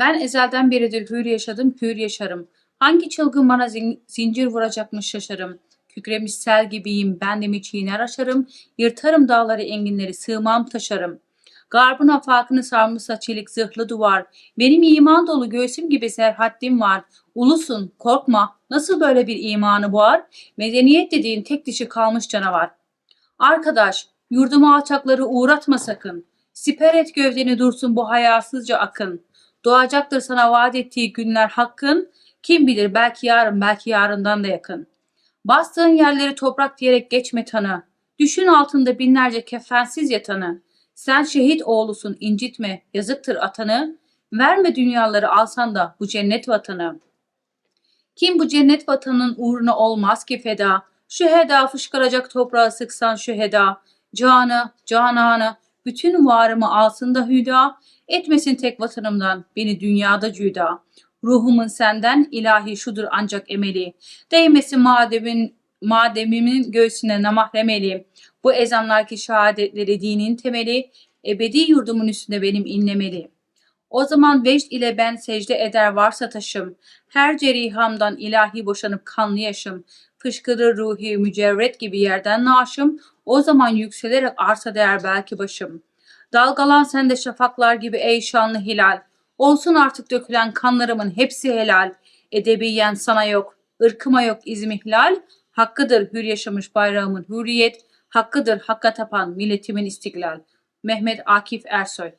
Ben ezelden beridir hür yaşadım, hür yaşarım. Hangi çılgın bana zin- zincir vuracakmış şaşarım. Kükremiş sel gibiyim, ben de mi çiğner aşarım. Yırtarım dağları enginleri, sığmam taşarım. Garbın afakını sarmışsa çelik zırhlı duvar. Benim iman dolu göğsüm gibi serhaddim var. Ulusun, korkma. Nasıl böyle bir imanı boğar? Medeniyet dediğin tek dişi kalmış canavar. Arkadaş, yurduma alçakları uğratma sakın. Siper et gövdeni dursun bu hayasızca akın. Doğacaktır sana vaat ettiği günler hakkın. Kim bilir belki yarın belki yarından da yakın. Bastığın yerleri toprak diyerek geçme tanı. Düşün altında binlerce kefensiz yatanı. Sen şehit oğlusun incitme yazıktır atanı. Verme dünyaları alsan da bu cennet vatanı. Kim bu cennet vatanının uğruna olmaz ki feda. Şu heda fışkıracak toprağı sıksan şu heda. Canı, cananı, bütün varımı alsın da hüda. Etmesin tek vatanımdan beni dünyada cüda. Ruhumun senden ilahi şudur ancak emeli. Değmesin mademin, mademimin göğsüne namahremeli. Bu ezanlar ki şehadetleri dinin temeli. Ebedi yurdumun üstünde benim inlemeli. O zaman vecd ile ben secde eder varsa taşım. Her cerihamdan ilahi boşanıp kanlı yaşım. Fışkırır ruhi mücerret gibi yerden naşım. O zaman yükselerek arsa değer belki başım. Dalgalan sende şafaklar gibi ey şanlı hilal. Olsun artık dökülen kanlarımın hepsi helal. Edebiyen sana yok, ırkıma yok izmihlal. Hakkıdır hür yaşamış bayrağımın hürriyet. Hakkıdır hakka tapan milletimin istiklal. Mehmet Akif Ersoy